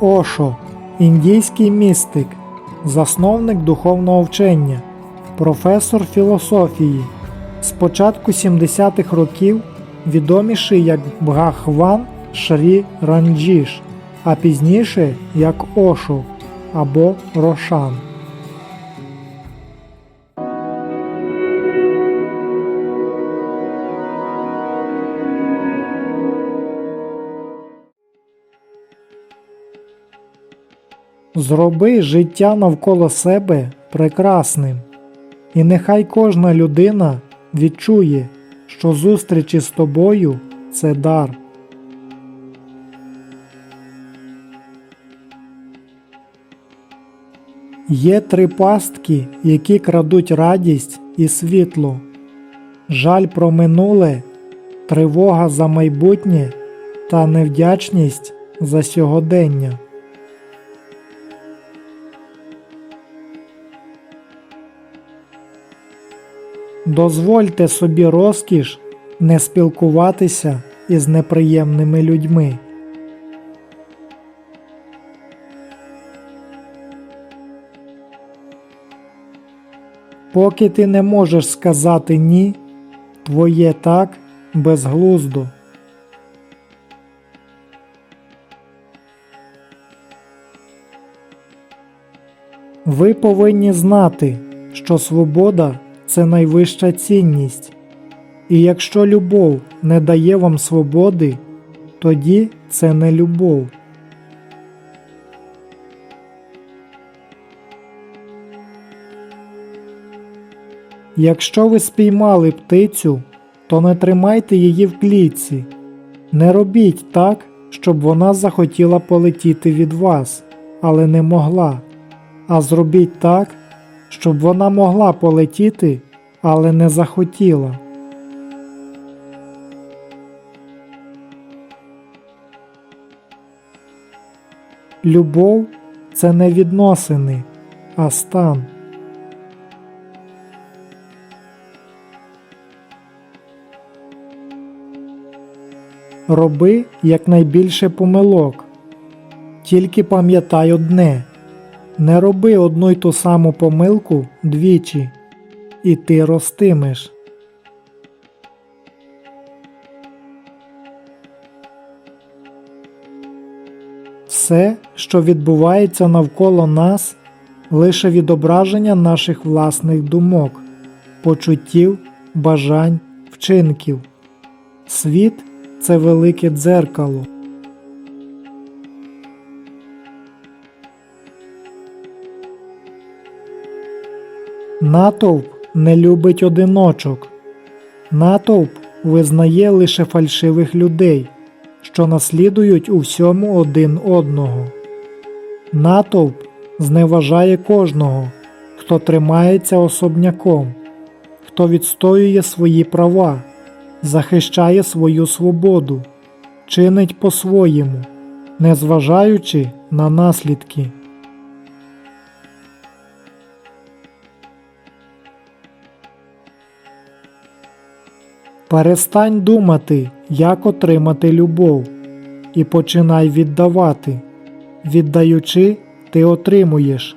Ошо індійський містик, засновник духовного вчення, професор філософії. З початку 70-х років відоміший як Бгахван Шрі Ранджіш, а пізніше як Ошо або Рошан. Зроби життя навколо себе прекрасним, і нехай кожна людина відчує, що зустрічі з тобою це дар. Є три пастки, які крадуть радість і світло, жаль про минуле, тривога за майбутнє та невдячність за сьогодення. Дозвольте собі розкіш не спілкуватися із неприємними людьми. Поки ти не можеш сказати ні, твоє так безглуздо. Ви повинні знати, що свобода це найвища цінність, і якщо любов не дає вам свободи, тоді це не любов. Якщо ви спіймали птицю, то не тримайте її в клітці. Не робіть так, щоб вона захотіла полетіти від вас, але не могла. А зробіть так, щоб вона могла полетіти, але не захотіла. Любов це не відносини, а стан. Роби якнайбільше помилок. Тільки пам'ятай одне не роби одну й ту саму помилку двічі, і ти ростимеш. Все, що відбувається навколо нас, лише відображення наших власних думок, почуттів, бажань, вчинків. Світ це велике дзеркало. Натовп не любить одиночок. Натовп визнає лише фальшивих людей, що наслідують у всьому один одного. Натовп зневажає кожного, хто тримається особняком, хто відстоює свої права, захищає свою свободу, чинить по-своєму, незважаючи на наслідки. Перестань думати, як отримати любов, і починай віддавати. Віддаючи, ти отримуєш.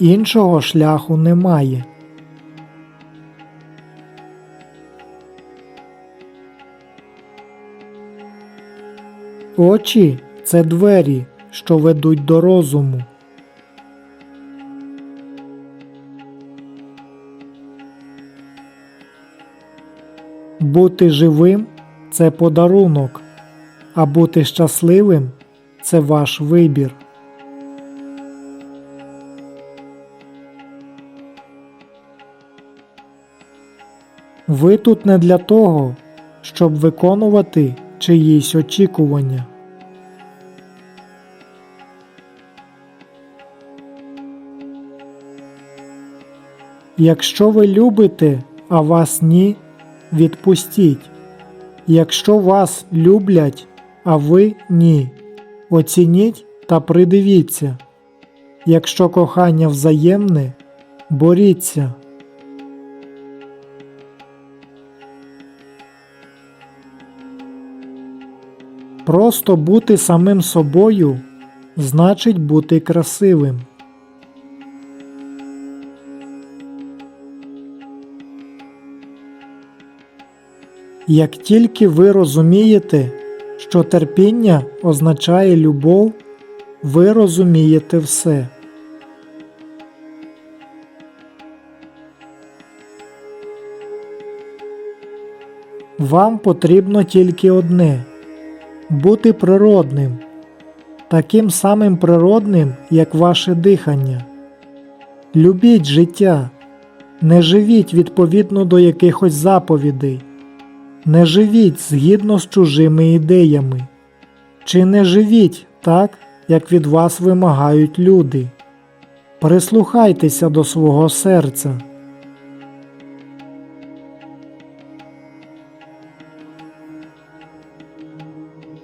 Іншого шляху немає. Очі це двері, що ведуть до розуму. Бути живим це подарунок, а бути щасливим це ваш вибір. Ви тут не для того, щоб виконувати чиїсь очікування. Якщо ви любите, а вас ні, відпустіть. Якщо вас люблять, а ви ні, оцініть та придивіться. Якщо кохання взаємне, боріться. Просто бути самим собою значить бути красивим. Як тільки ви розумієте, що терпіння означає любов, ви розумієте все. Вам потрібно тільки одне бути природним, таким самим природним, як ваше дихання. Любіть життя, не живіть відповідно до якихось заповідей, не живіть згідно з чужими ідеями, чи не живіть так, як від вас вимагають люди. Прислухайтеся до свого серця.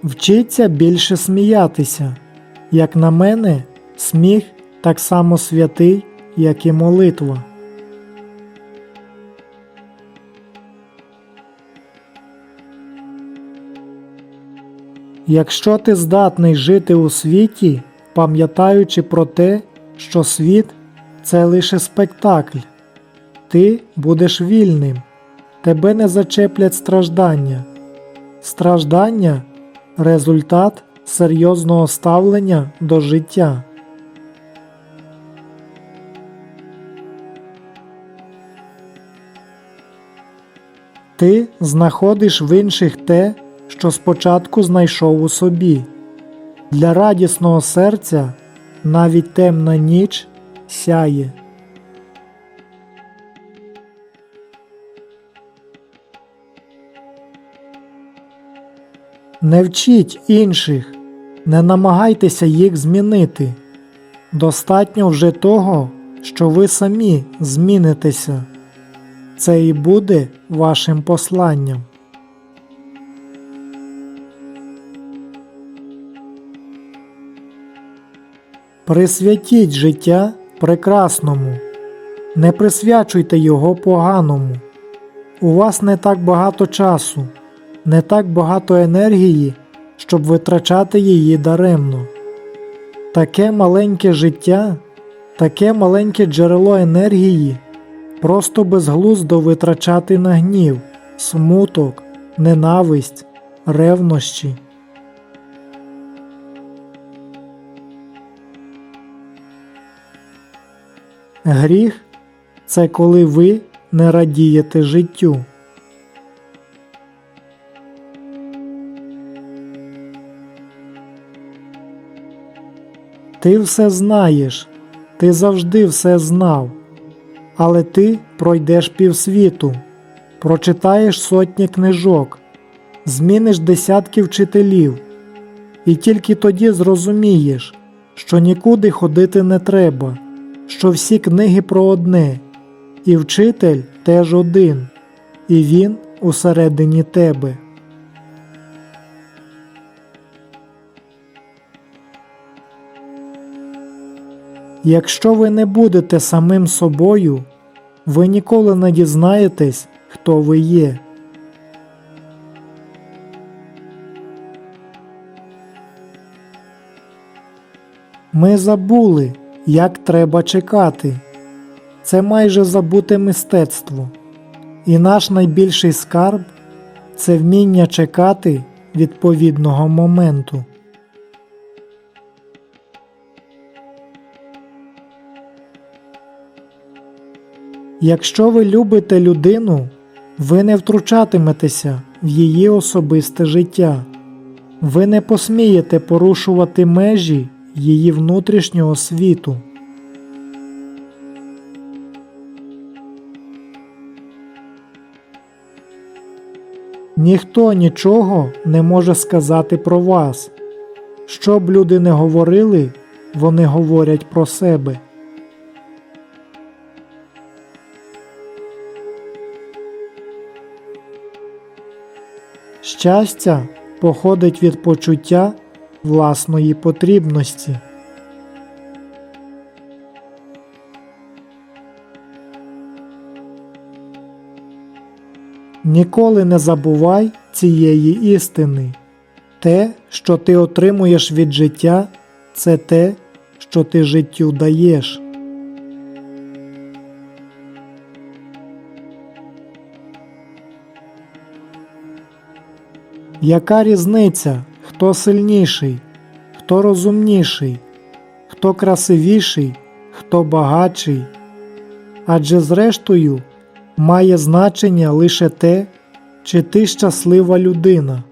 Вчіться більше сміятися. Як на мене, сміх так само святий, як і молитва. Якщо ти здатний жити у світі, пам'ятаючи про те, що світ це лише спектакль, ти будеш вільним, тебе не зачеплять страждання. Страждання результат серйозного ставлення до життя. Ти знаходиш в інших те, що спочатку знайшов у собі. Для радісного серця навіть темна ніч сяє. Не вчіть інших, не намагайтеся їх змінити. Достатньо вже того, що ви самі змінитеся. Це і буде вашим посланням. Присвятіть життя прекрасному, не присвячуйте його поганому. У вас не так багато часу, не так багато енергії, щоб витрачати її даремно. Таке маленьке життя, таке маленьке джерело енергії просто безглуздо витрачати на гнів, смуток, ненависть, ревнощі. Гріх це коли ви не радієте життю. Ти все знаєш, ти завжди все знав, але ти пройдеш півсвіту, прочитаєш сотні книжок, зміниш десятки вчителів, і тільки тоді зрозумієш, що нікуди ходити не треба, що всі книги про одне, і вчитель теж один, і він усередині тебе. Якщо ви не будете самим собою, ви ніколи не дізнаєтесь, хто ви є. Ми забули, як треба чекати. Це майже забуте мистецтво. І наш найбільший скарб це вміння чекати відповідного моменту. Якщо ви любите людину, ви не втручатиметеся в її особисте життя, ви не посмієте порушувати межі її внутрішнього світу. Ніхто нічого не може сказати про вас. Що б люди не говорили, вони говорять про себе. Щастя походить від почуття власної потрібності. Ніколи не забувай цієї істини. Те, що ти отримуєш від життя, це те, що ти життю даєш. Яка різниця, хто сильніший, хто розумніший, хто красивіший, хто багатший? Адже зрештою має значення лише те, чи ти щаслива людина.